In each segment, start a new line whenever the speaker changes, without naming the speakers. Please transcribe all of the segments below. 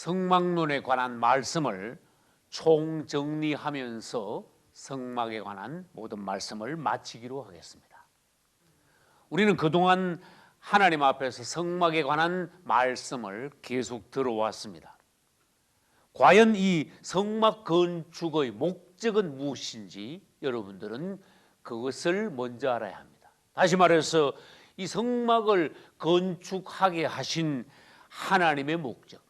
성막론에 관한 말씀을 총정리하면서 성막에 관한 모든 말씀을 마치기로 하겠습니다. 우리는 그동안 하나님 앞에서 성막에 관한 말씀을 계속 들어왔습니다. 과연 이 성막 건축의 목적은 무엇인지 여러분들은 그것을 먼저 알아야 합니다. 다시 말해서 이 성막을 건축하게 하신 하나님의 목적.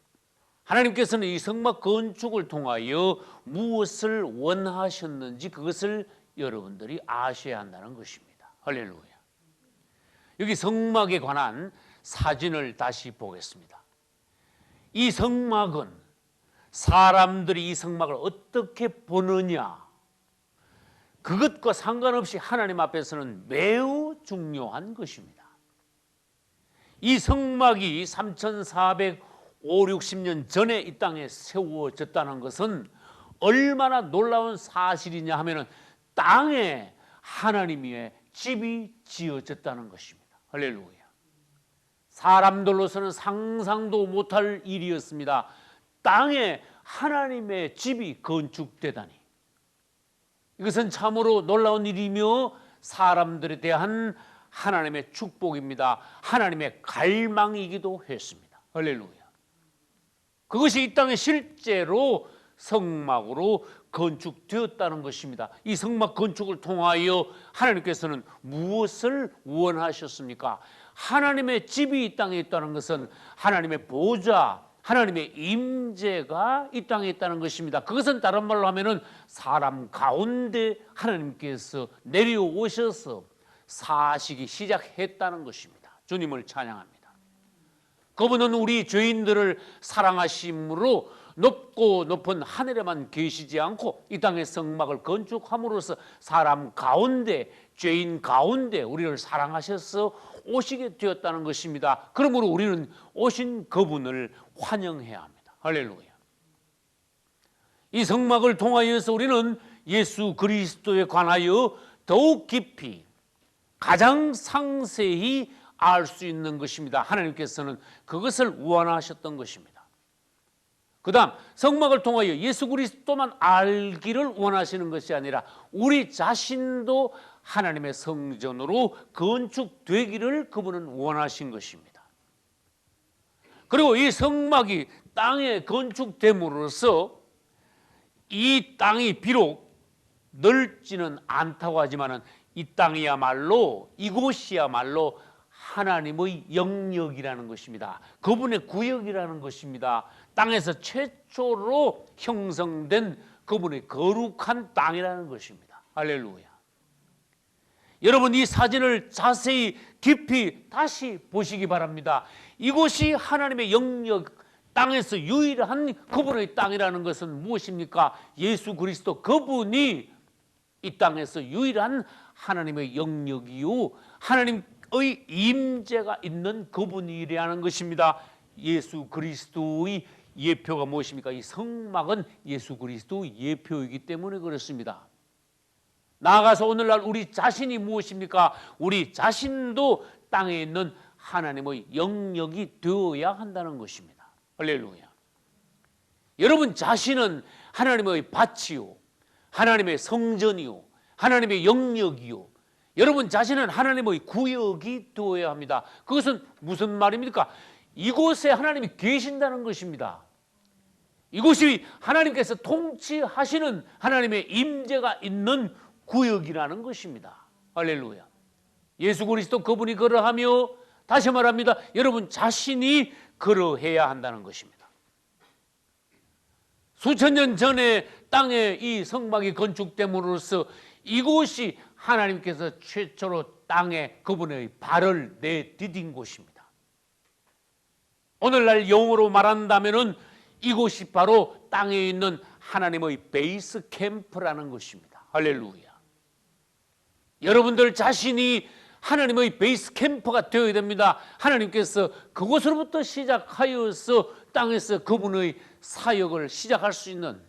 하나님께서는 이 성막 건축을 통하여 무엇을 원하셨는지 그것을 여러분들이 아셔야 한다는 것입니다. 할렐루야. 여기 성막에 관한 사진을 다시 보겠습니다. 이 성막은 사람들이 이 성막을 어떻게 보느냐 그것과 상관없이 하나님 앞에서는 매우 중요한 것입니다. 이 성막이 3,400 5, 60년 전에 이 땅에 세워졌다는 것은 얼마나 놀라운 사실이냐 하면은 땅에 하나님의 집이 지어졌다는 것입니다. 할렐루야. 사람들로서는 상상도 못할 일이었습니다. 땅에 하나님의 집이 건축되다니. 이것은 참으로 놀라운 일이며 사람들에 대한 하나님의 축복입니다. 하나님의 갈망이기도 했습니다. 할렐루야. 그것이 이 땅에 실제로 성막으로 건축되었다는 것입니다. 이 성막 건축을 통하여 하나님께서는 무엇을 원하셨습니까? 하나님의 집이 이 땅에 있다는 것은 하나님의 보좌, 하나님의 임재가 이 땅에 있다는 것입니다. 그것은 다른 말로 하면은 사람 가운데 하나님께서 내려오셔서 사시기 시작했다는 것입니다. 주님을 찬양합니다. 그분은 우리 죄인들을 사랑하심으로 높고 높은 하늘에만 계시지 않고 이 땅의 성막을 건축함으로써 사람 가운데 죄인 가운데 우리를 사랑하셔서 오시게 되었다는 것입니다. 그러므로 우리는 오신 그분을 환영해야 합니다. 할렐루야. 이 성막을 통하여서 우리는 예수 그리스도에 관하여 더욱 깊이 가장 상세히 알 수 있는 것입니다. 하나님께서는 그것을 원하셨던 것입니다. 그 다음 성막을 통하여 예수 그리스도만 알기를 원하시는 것이 아니라 우리 자신도 하나님의 성전으로 건축되기를 그분은 원하신 것입니다. 그리고 이 성막이 땅에 건축됨으로써 이 땅이 비록 넓지는 않다고 하지만은 이 땅이야말로 이곳이야말로 하나님의 영역이라는 것입니다. 그분의 구역이라는 것입니다. 땅에서 최초로 형성된 그분의 거룩한 땅이라는 것입니다. 할렐루야. 여러분 이 사진을 자세히 깊이 다시 보시기 바랍니다. 이곳이 하나님의 영역 땅에서 유일한 그분의 땅이라는 것은 무엇입니까? 예수 그리스도 그분이 이 땅에서 유일한 하나님의 영역이요 하나님 의 임재가 있는 그분이라는 것입니다. 예수 그리스도의 예표가 무엇입니까? 이 성막은 예수 그리스도의 예표이기 때문에 그렇습니다. 나아가서 오늘날 우리 자신이 무엇입니까? 우리 자신도 땅에 있는 하나님의 영역이 되어야 한다는 것입니다. 할렐루야. 여러분 자신은 하나님의 밭이요. 하나님의 성전이요. 하나님의 영역이요. 여러분 자신은 하나님의 구역이 되어야 합니다. 그것은 무슨 말입니까? 이곳에 하나님이 계신다는 것입니다. 이곳이 하나님께서 통치하시는 하나님의 임재가 있는 구역이라는 것입니다. 할렐루야. 예수 그리스도 그분이 그러하며 다시 말합니다. 여러분 자신이 그러해야 한다는 것입니다. 수천 년 전에 땅에 이 성막이 건축됨으로써 이곳이 하나님께서 최초로 땅에 그분의 발을 내디딘 곳입니다. 오늘날 영어로 말한다면 이곳이 바로 땅에 있는 하나님의 베이스 캠프라는 것입니다. 할렐루야. 여러분들 자신이 하나님의 베이스 캠프가 되어야 됩니다. 하나님께서 그곳으로부터 시작하여서 땅에서 그분의 사역을 시작할 수 있는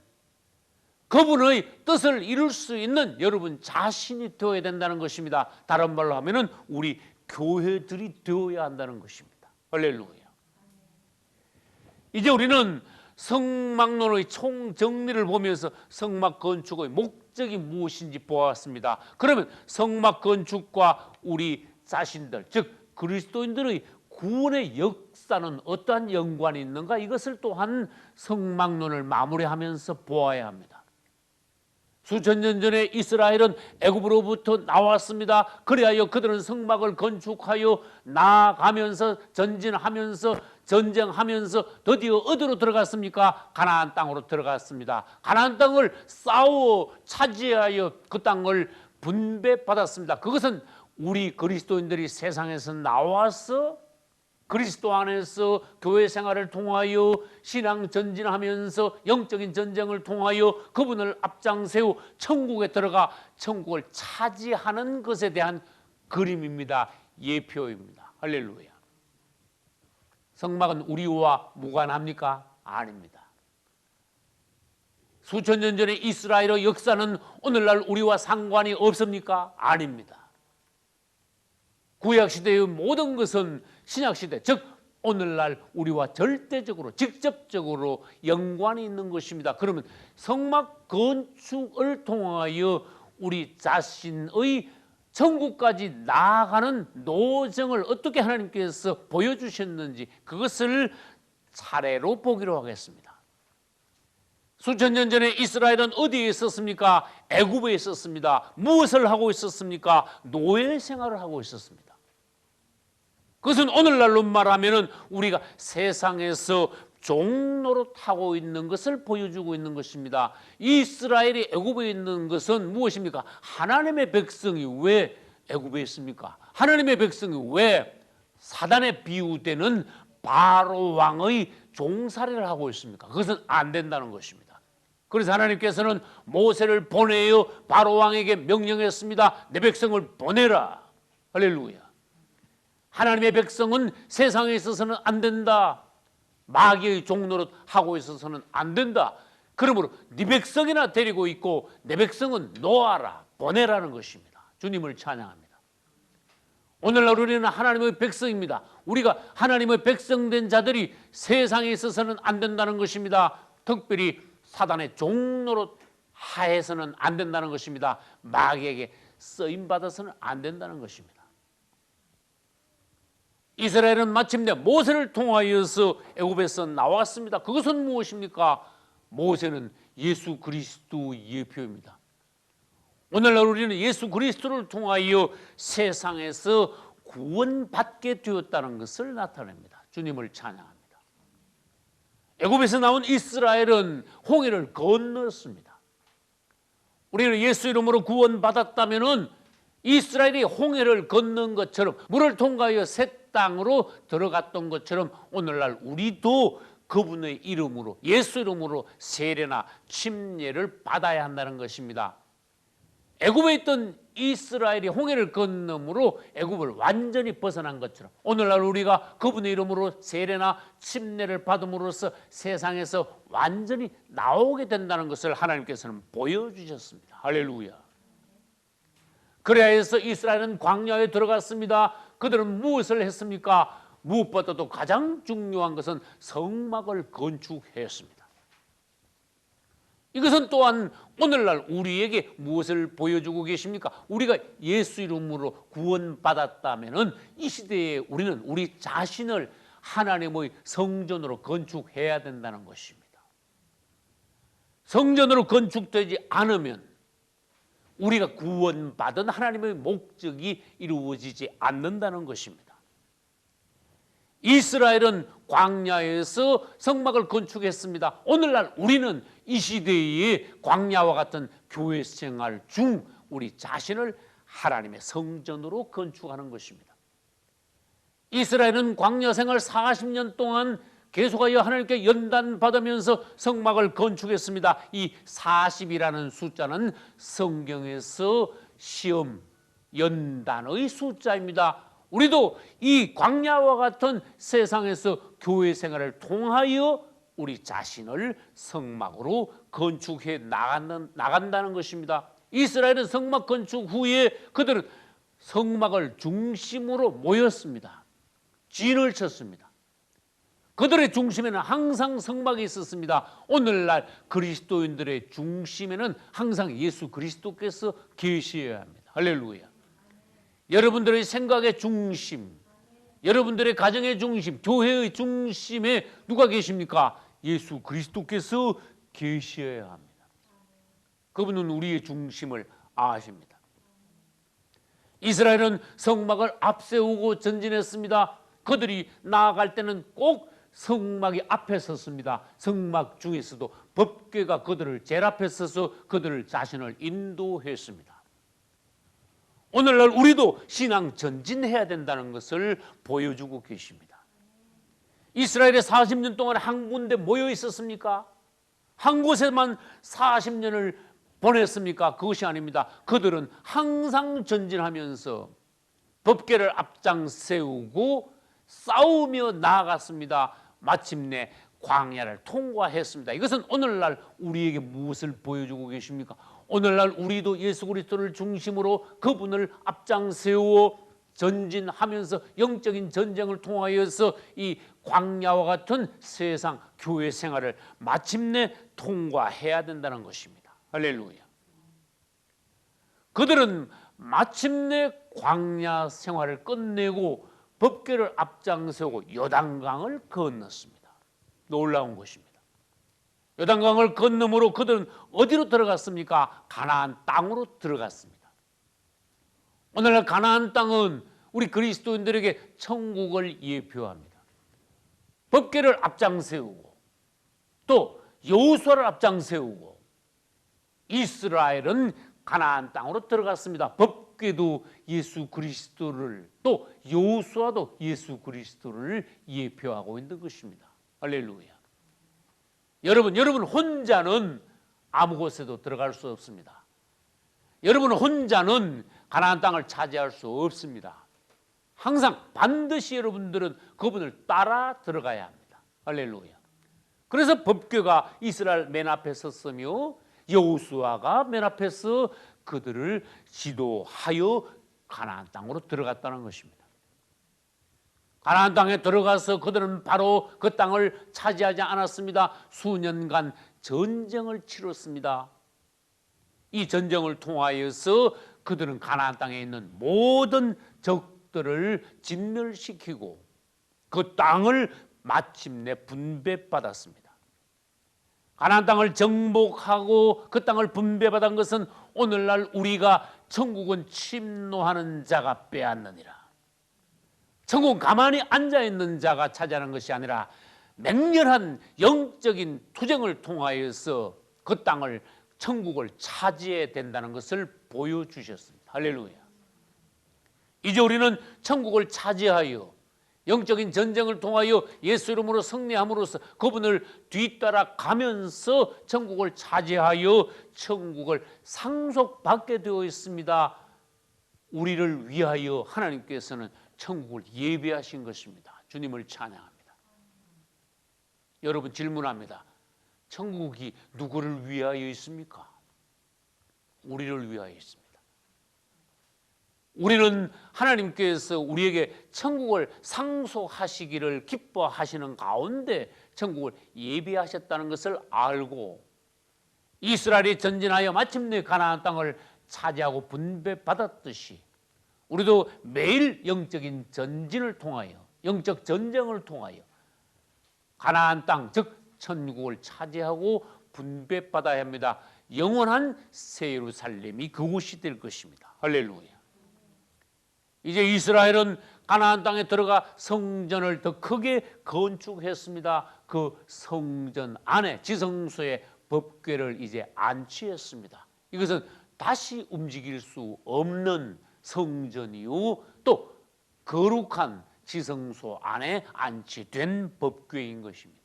그분의 뜻을 이룰 수 있는 여러분 자신이 되어야 된다는 것입니다. 다른 말로 하면은 우리 교회들이 되어야 한다는 것입니다. 할렐루야. 이제 우리는 성막론의 총정리를 보면서 성막 건축의 목적이 무엇인지 보았습니다. 그러면 성막 건축과 우리 자신들, 즉 그리스도인들의 구원의 역사는 어떠한 연관이 있는가? 이것을 또한 성막론을 마무리하면서 보아야 합니다. 수천 년 전에 이스라엘은 애굽으로부터 나왔습니다. 그리하여 그들은 성막을 건축하여 나아가면서 전진하면서 전쟁하면서 드디어 어디로 들어갔습니까? 가나안 땅으로 들어갔습니다. 가나안 땅을 싸워 차지하여 그 땅을 분배받았습니다. 그것은 우리 그리스도인들이 세상에서 나와서 그리스도 안에서 교회 생활을 통하여 신앙 전진하면서 영적인 전쟁을 통하여 그분을 앞장세우 천국에 들어가 천국을 차지하는 것에 대한 그림입니다. 예표입니다. 할렐루야. 성막은 우리와 무관합니까? 아닙니다. 수천 년 전의 이스라엘의 역사는 오늘날 우리와 상관이 없습니까? 아닙니다. 구약 시대의 모든 것은 신약 시대 즉 오늘날 우리와 절대적으로 직접적으로 연관이 있는 것입니다. 그러면 성막 건축을 통하여 우리 자신의 천국까지 나아가는 노정을 어떻게 하나님께서 보여주셨는지 그것을 차례로 보기로 하겠습니다. 수천 년 전에 이스라엘은 어디에 있었습니까? 애굽에 있었습니다. 무엇을 하고 있었습니까? 노예 생활을 하고 있었습니다. 그것은 오늘날로 말하면은 우리가 세상에서 종로로 타고 있는 것을 보여주고 있는 것입니다. 이스라엘이 애굽에 있는 것은 무엇입니까? 하나님의 백성이 왜 애굽에 있습니까? 하나님의 백성이 왜 사단에 비유되는 바로 왕의 종살이를 하고 있습니까? 그것은 안 된다는 것입니다. 그래서 하나님께서는 모세를 보내어 바로 왕에게 명령했습니다. 내 백성을 보내라. 할렐루야. 하나님의 백성은 세상에 있어서는 안 된다. 마귀의 종노릇 하고 있어서는 안 된다. 그러므로 네 백성이나 데리고 있고 내 백성은 놓아라 보내라는 것입니다. 주님을 찬양합니다. 오늘날 우리는 하나님의 백성입니다. 우리가 하나님의 백성된 자들이 세상에 있어서는 안 된다는 것입니다. 특별히 사단의 종로로 하에서는 안 된다는 것입니다. 마귀에게 쓰임 받아서는 안 된다는 것입니다. 이스라엘은 마침내 모세를 통하여서 애굽에서 나왔습니다. 그것은 무엇입니까? 모세는 예수 그리스도 예표입니다. 오늘날 우리는 예수 그리스도를 통하여 세상에서 구원받게 되었다는 것을 나타냅니다. 주님을 찬양합니다. 애굽에서 나온 이스라엘은 홍해를 건넜습니다. 우리는 예수 이름으로 구원받았다면은 이스라엘이 홍해를 건넌 것처럼 물을 통과하여 새 땅으로 들어갔던 것처럼 오늘날 우리도 그분의 이름으로 예수 이름으로 세례나 침례를 받아야 한다는 것입니다. 애굽에 있던 이스라엘이 홍해를 건너므로 애굽을 완전히 벗어난 것처럼 오늘날 우리가 그분의 이름으로 세례나 침례를 받음으로써 세상에서 완전히 나오게 된다는 것을 하나님께서는 보여주셨습니다. 할렐루야. 그래야 해서 이스라엘은 광야에 들어갔습니다. 그들은 무엇을 했습니까? 무엇보다도 가장 중요한 것은 성막을 건축했습니다. 이것은 또한 오늘날 우리에게 무엇을 보여주고 계십니까? 우리가 예수 이름으로 구원받았다면은 이 시대에 우리는 우리 자신을 하나님의 성전으로 건축해야 된다는 것입니다. 성전으로 건축되지 않으면 우리가 구원받은 하나님의 목적이 이루어지지 않는다는 것입니다. 이스라엘은 광야에서 성막을 건축했습니다. 오늘날 우리는 이 시대의 광야와 같은 교회 생활 중 우리 자신을 하나님의 성전으로 건축하는 것입니다. 이스라엘은 광야 생활 40년 동안 계속하여 하나님께 연단 받으면서 성막을 건축했습니다. 이 40이라는 숫자는 성경에서 시험 연단의 숫자입니다. 우리도 이 광야와 같은 세상에서 교회 생활을 통하여 우리 자신을 성막으로 건축해 나가는, 나간다는 것입니다. 이스라엘은 성막 건축 후에 그들은 성막을 중심으로 모였습니다. 진을 쳤습니다. 그들의 중심에는 항상 성막이 있었습니다. 오늘날 그리스도인들의 중심에는 항상 예수 그리스도께서 계셔야 합니다. 할렐루야. 여러분들의 생각의 중심, 여러분들의 가정의 중심, 교회의 중심에 누가 계십니까? 예수 그리스도께서 계셔야 합니다. 그분은 우리의 중심을 아십니다. 이스라엘은 성막을 앞세우고 전진했습니다. 그들이 나아갈 때는 꼭 성막이 앞에 섰습니다. 성막 중에서도 법궤가 그들을 제일 앞에 서서 그들을 자신을 인도했습니다. 오늘날 우리도 신앙 전진해야 된다는 것을 보여주고 계십니다. 이스라엘에 40년 동안 한 군데 모여 있었습니까? 한 곳에만 40년을 보냈습니까? 그것이 아닙니다. 그들은 항상 전진하면서 법계를 앞장 세우고 싸우며 나아갔습니다. 마침내 광야를 통과했습니다. 이것은 오늘날 우리에게 무엇을 보여주고 계십니까? 오늘날 우리도 예수 그리스도를 중심으로 그분을 앞장 세워 전진하면서 영적인 전쟁을 통하여서 이 광야와 같은 세상 교회 생활을 마침내 통과해야 된다는 것입니다. 할렐루야. 그들은 마침내 광야 생활을 끝내고 법궤를 앞장세우고 요단강을 건넜습니다. 놀라운 것입니다. 요단강을 건너므로 그들은 어디로 들어갔습니까? 가나안 땅으로 들어갔습니다. 오늘날 가나안 땅은 우리 그리스도인들에게 천국을 예표합니다. 법궤를 앞장세우고 또 여호수아를 앞장세우고 이스라엘은 가나안 땅으로 들어갔습니다. 법 궤도 예수 그리스도를 또 여호수아도 예수 그리스도를 예표하고 있는 것입니다. 할렐루야. 여러분, 여러분 혼자는 아무 곳에도 들어갈 수 없습니다. 여러분 혼자는 가나안 땅을 차지할 수 없습니다. 항상 반드시 여러분들은 그분을 따라 들어가야 합니다. 할렐루야. 그래서 법궤가 이스라엘 맨 앞에 섰으며 여호수아가 맨 앞에서 그들을 지도하여 가나안 땅으로 들어갔다는 것입니다. 가나안 땅에 들어가서 그들은 바로 그 땅을 차지하지 않았습니다. 수년간 전쟁을 치렀습니다. 이 전쟁을 통하여서 그들은 가나안 땅에 있는 모든 적들을 진멸시키고 그 땅을 마침내 분배받았습니다. 가나안 땅을 정복하고 그 땅을 분배받은 것은 오늘날 우리가 천국은 침노하는 자가 빼앗느니라. 천국은 가만히 앉아 있는 자가 차지하는 것이 아니라 맹렬한 영적인 투쟁을 통하여서 그 땅을 천국을 차지해야 된다는 것을 보여주셨습니다. 할렐루야. 이제 우리는 천국을 차지하여 영적인 전쟁을 통하여 예수 이름으로 승리함으로써 그분을 뒤따라 가면서 천국을 차지하여 천국을 상속받게 되어 있습니다. 우리를 위하여 하나님께서는 천국을 예배하신 것입니다. 주님을 찬양합니다. 여러분 질문합니다. 천국이 누구를 위하여 있습니까? 우리를 위하여 있습니다. 우리는 하나님께서 우리에게 천국을 상속하시기를 기뻐하시는 가운데 천국을 예비하셨다는 것을 알고 이스라엘이 전진하여 마침내 가나안 땅을 차지하고 분배받았듯이 우리도 매일 영적인 전진을 통하여 영적 전쟁을 통하여 가나안 땅 즉 천국을 차지하고 분배받아야 합니다. 영원한 새 예루살렘이 그곳이 될 것입니다. 할렐루야. 이제 이스라엘은 가나안 땅에 들어가 성전을 더 크게 건축했습니다. 그 성전 안에 지성소에 법궤를 이제 안치했습니다. 이것은 다시 움직일 수 없는 성전이요 또 거룩한 지성소 안에 안치된 법궤인 것입니다.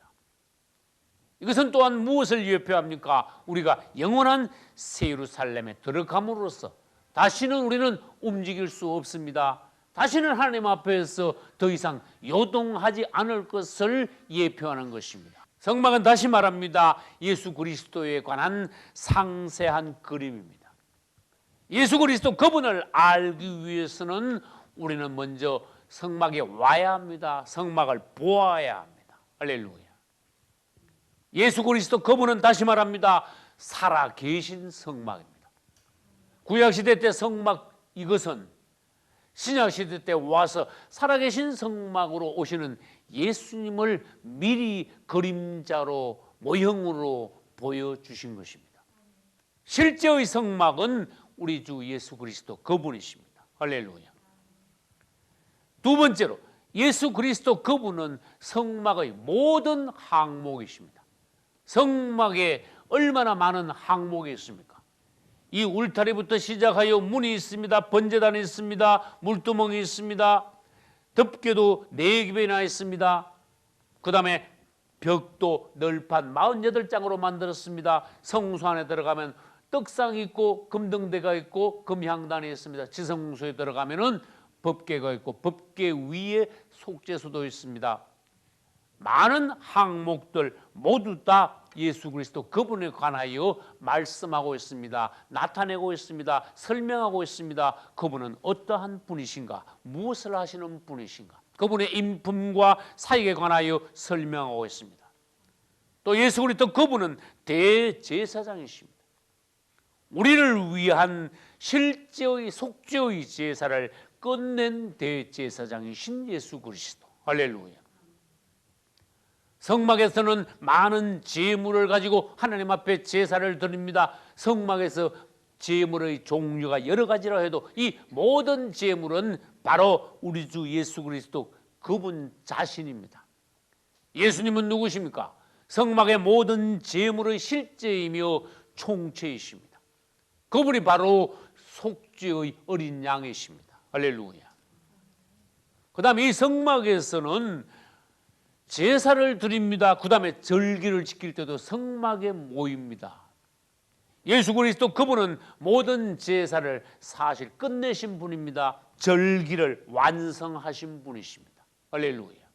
이것은 또한 무엇을 예표합니까? 우리가 영원한 새 예루살렘에 들어감으로써 다시는 우리는 움직일 수 없습니다. 다시는 하나님 앞에서 더 이상 요동하지 않을 것을 예표하는 것입니다. 성막은 다시 말합니다. 예수 그리스도에 관한 상세한 그림입니다. 예수 그리스도 그분을 알기 위해서는 우리는 먼저 성막에 와야 합니다. 성막을 보아야 합니다. 할렐루야. 예수 그리스도 그분은 다시 말합니다. 살아 계신 성막입니다. 구약 시대 때 성막 이것은 신약 시대 때 와서 살아계신 성막으로 오시는 예수님을 미리 그림자로 모형으로 보여주신 것입니다. 실제의 성막은 우리 주 예수 그리스도 그분이십니다. 할렐루야. 두 번째로 예수 그리스도 그분은 성막의 모든 항목이십니다. 성막에 얼마나 많은 항목이 있습니까? 이 울타리부터 시작하여 문이 있습니다. 번제단이 있습니다. 물두멍이 있습니다. 덮개도 네 개나 있습니다. 그 다음에 벽도 널판 48장으로 만들었습니다. 성수 안에 들어가면 떡상이 있고 금등대가 있고 금향단이 있습니다. 지성소에 들어가면은 법궤가 있고 법궤 위에 속죄소도 있습니다. 많은 항목들 모두 다 예수 그리스도 그분에 관하여 말씀하고 있습니다. 나타내고 있습니다. 설명하고 있습니다. 그분은 어떠한 분이신가? 무엇을 하시는 분이신가? 그분의 인품과 사역에 관하여 설명하고 있습니다. 또 예수 그리스도 그분은 대제사장이십니다. 우리를 위한 실제의 속죄의 제사를 끝낸 대제사장이신 예수 그리스도. 할렐루야. 성막에서는 많은 제물을 가지고 하나님 앞에 제사를 드립니다. 성막에서 제물의 종류가 여러 가지라 해도 이 모든 제물은 바로 우리 주 예수 그리스도 그분 자신입니다. 예수님은 누구십니까? 성막의 모든 제물의 실제이며 총체이십니다. 그분이 바로 속죄의 어린 양이십니다. 할렐루야. 그 다음에 이 성막에서는 제사를 드립니다. 그 다음에 절기를 지킬 때도 성막에 모입니다. 예수 그리스도 그분은 모든 제사를 사실 끝내신 분입니다. 절기를 완성하신 분이십니다. 할렐루야.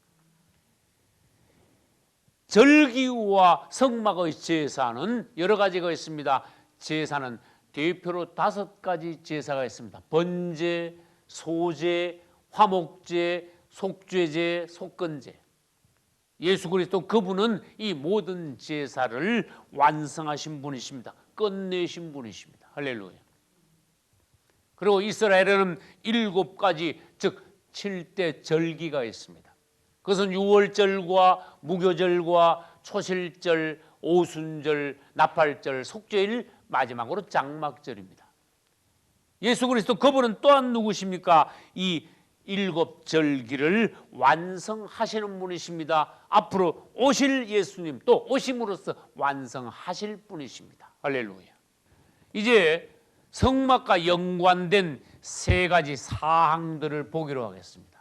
절기와 성막의 제사는 여러 가지가 있습니다. 제사는 대표로 다섯 가지 제사가 있습니다. 번제, 소제, 화목제, 속죄제, 속건제. 예수 그리스도 그분은 이 모든 제사를 완성하신 분이십니다. 끝내신 분이십니다. 할렐루야. 그리고 이스라엘에는 일곱 가지 즉 7대 절기가 있습니다. 그것은 유월절과 무교절과 초실절, 오순절, 나팔절, 속죄일 마지막으로 장막절입니다. 예수 그리스도 그분은 또한 누구십니까? 이 일곱 절기를 완성하시는 분이십니다. 앞으로 오실 예수님 또 오심으로써 완성하실 분이십니다. 할렐루야. 이제 성막과 연관된 세 가지 사항들을 보기로 하겠습니다.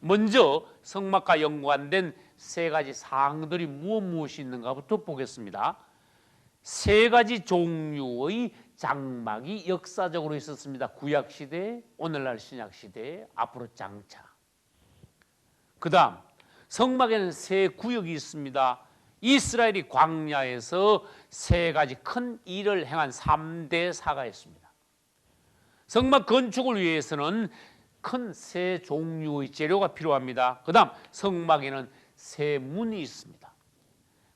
먼저 성막과 연관된 세 가지 사항들이 무엇 무엇이 있는가부터 보겠습니다. 세 가지 종류의 장막이 역사적으로 있었습니다. 구약 시대, 오늘날 신약 시대, 앞으로 장차. 그다음 성막에는 세 구역이 있습니다. 이스라엘이 광야에서 세 가지 큰 일을 행한 3대 사가 있습니다. 성막 건축을 위해서는 큰 세 종류의 재료가 필요합니다. 그다음 성막에는 세 문이 있습니다.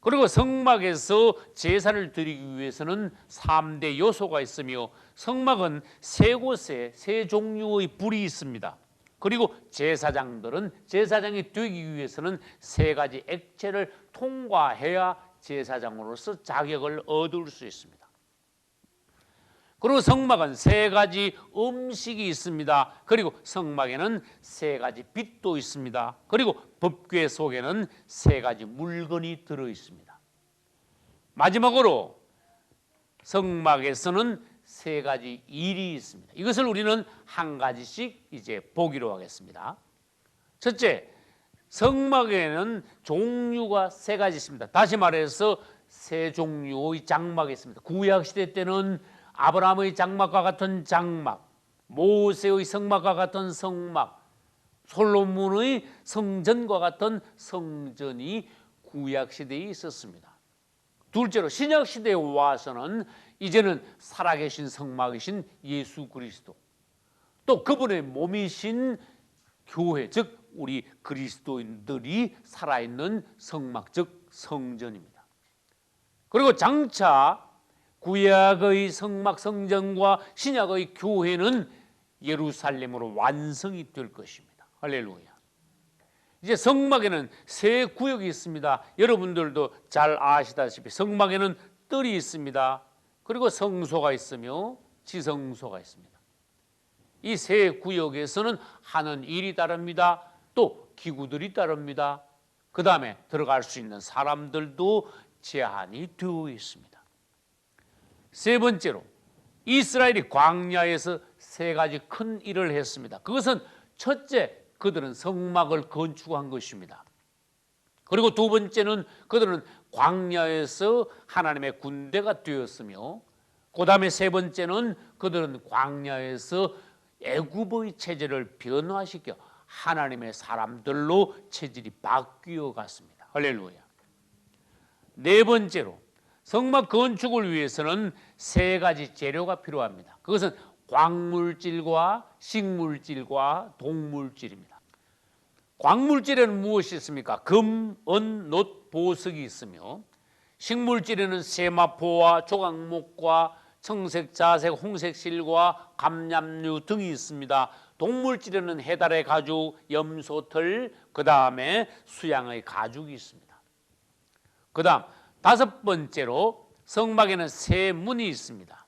그리고 성막에서 제사를 드리기 위해서는 3대 요소가 있으며 성막은 세 곳에 세 종류의 불이 있습니다. 그리고 제사장들은 제사장이 되기 위해서는 세 가지 액체를 통과해야 제사장으로서 자격을 얻을 수 있습니다. 그리고 성막은 세 가지 음식이 있습니다. 그리고 성막에는 세 가지 빛도 있습니다. 그리고 법궤 속에는 세 가지 물건이 들어 있습니다. 마지막으로 성막에서는 세 가지 일이 있습니다. 이것을 우리는 한 가지씩 이제 보기로 하겠습니다. 첫째, 성막에는 종류가 세 가지 있습니다. 다시 말해서 세 종류의 장막이 있습니다. 구약 시대 때는 아브라함의 장막과 같은 장막, 모세의 성막과 같은 성막, 솔로몬의 성전과 같은 성전이 구약 시대에 있었습니다. 둘째로 신약 시대에 와서는 이제는 살아계신 성막이신 예수 그리스도 또 그분의 몸이신 교회 즉 우리 그리스도인들이 살아있는 성막 즉 성전입니다. 그리고 장차 구약의 성막 성전과 신약의 교회는 예루살렘으로 완성이 될 것입니다. 할렐루야. 이제 성막에는 세 구역이 있습니다. 여러분들도 잘 아시다시피 성막에는 뜰이 있습니다. 그리고 성소가 있으며 지성소가 있습니다. 이 세 구역에서는 하는 일이 다릅니다. 또 기구들이 다릅니다. 그 다음에 들어갈 수 있는 사람들도 제한이 되어 있습니다. 세 번째로 이스라엘이 광야에서 세 가지 큰 일을 했습니다. 그것은 첫째, 그들은 성막을 건축한 것입니다. 그리고 두 번째는 그들은 광야에서 하나님의 군대가 되었으며 그 다음에 세 번째는 그들은 광야에서 애굽의 체제를 변화시켜 하나님의 사람들로 체질이 바뀌어 갔습니다. 할렐루야. 네 번째로 성막 건축을 위해서는 세 가지 재료가 필요합니다. 그것은 광물질과 식물질과 동물질입니다. 광물질에는 무엇이 있습니까? 금, 은, 놋, 보석이 있으며 식물질에는 세마포와 조각목과 청색, 자색, 홍색 실과 감람류 등이 있습니다. 동물질에는 해달의 가죽, 염소털, 그 다음에 수양의 가죽이 있습니다. 그 다음 다섯 번째로 성막에는 세 문이 있습니다.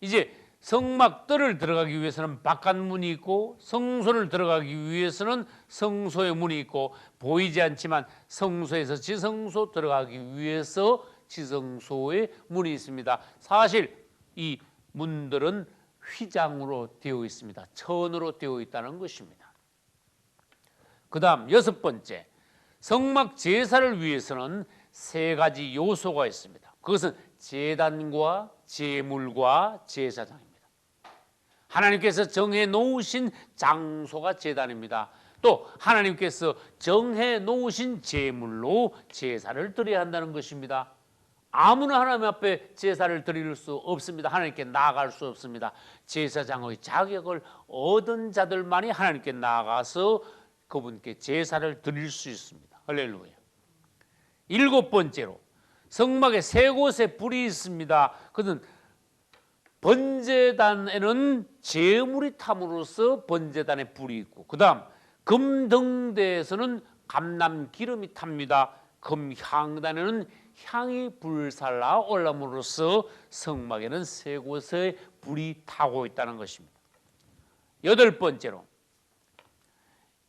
이제 성막들을 들어가기 위해서는 바깥 문이 있고 성소를 들어가기 위해서는 성소의 문이 있고 보이지 않지만 성소에서 지성소 들어가기 위해서 지성소의 문이 있습니다. 사실 이 문들은 휘장으로 되어 있습니다. 천으로 되어 있다는 것입니다. 그 다음 여섯 번째 성막 제사를 위해서는 세 가지 요소가 있습니다. 그것은 제단과 제물과 제사장입니다. 하나님께서 정해 놓으신 장소가 제단입니다. 또 하나님께서 정해 놓으신 제물로 제사를 드려야 한다는 것입니다. 아무나 하나님 앞에 제사를 드릴 수 없습니다. 하나님께 나아갈 수 없습니다. 제사장의 자격을 얻은 자들만이 하나님께 나아가서 그분께 제사를 드릴 수 있습니다. 할렐루야. 일곱 번째로 성막에 세 곳에 불이 있습니다. 그것은 번제단에는 제물이 탐으로써 번제단에 불이 있고 그다음 금등대에서는 감람 기름이 탑니다. 금향단에는 향이 불살라 올라옴으로써 성막에는 세 곳에 불이 타고 있다는 것입니다. 여덟 번째로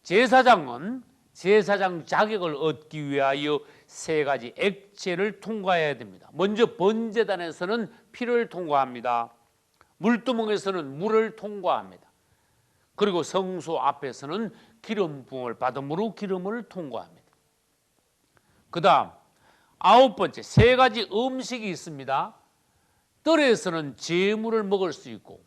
제사장은 제사장 자격을 얻기 위하여 세 가지 액체를 통과해야 됩니다. 먼저 번제단에서는 피를 통과합니다. 물두멍에서는 물을 통과합니다. 그리고 성소 앞에서는 기름 부음을 받음으로 기름을 통과합니다. 그 다음 아홉 번째 세 가지 음식이 있습니다. 뜰에서는 제물을 먹을 수 있고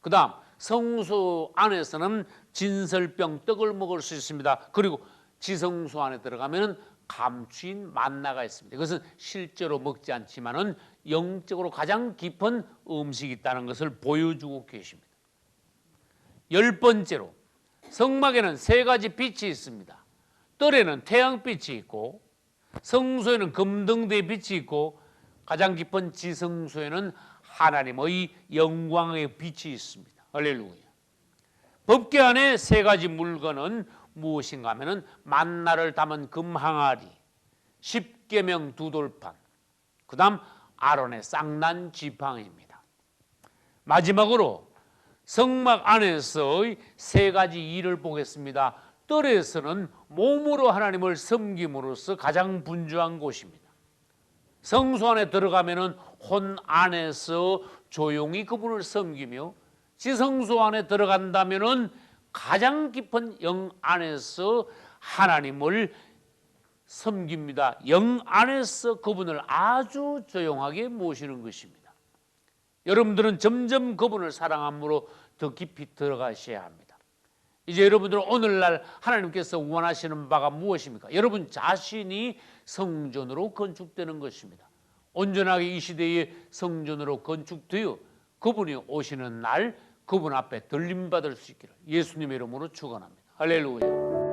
그 다음 성소 안에서는 진설병 떡을 먹을 수 있습니다. 그리고 지성소 안에 들어가면 감추인 만나가 있습니다. 이것은 실제로 먹지 않지만은 영적으로 가장 깊은 음식이 있다는 것을 보여주고 계십니다. 열 번째로 성막에는 세 가지 빛이 있습니다. 뜰에는 태양빛이 있고 성소에는 금등대의 빛이 있고 가장 깊은 지성소에는 하나님의 영광의 빛이 있습니다. 할렐루야. 법계 안에 세 가지 물건은 무엇인가 하면은 만나를 담은 금 항아리, 십계명 두 돌판, 그다음 아론의 쌍난 지팡이입니다. 마지막으로 성막 안에서의 세 가지 일을 보겠습니다. 뜰에서는 몸으로 하나님을 섬김으로써 가장 분주한 곳입니다. 성소 안에 들어가면은 혼 안에서 조용히 그분을 섬기며 지성소 안에 들어간다면은 가장 깊은 영 안에서 하나님을 섬깁니다. 영 안에서 그분을 아주 조용하게 모시는 것입니다. 여러분들은 점점 그분을 사랑함으로 더 깊이 들어가셔야 합니다. 이제 여러분들은 오늘날 하나님께서 원하시는 바가 무엇입니까? 여러분 자신이 성전으로 건축되는 것입니다. 온전하게 이 시대에 성전으로 건축되어 그분이 오시는 날 그분 앞에 들림받을 수 있기를 예수님의 이름으로 축원합니다. 할렐루야.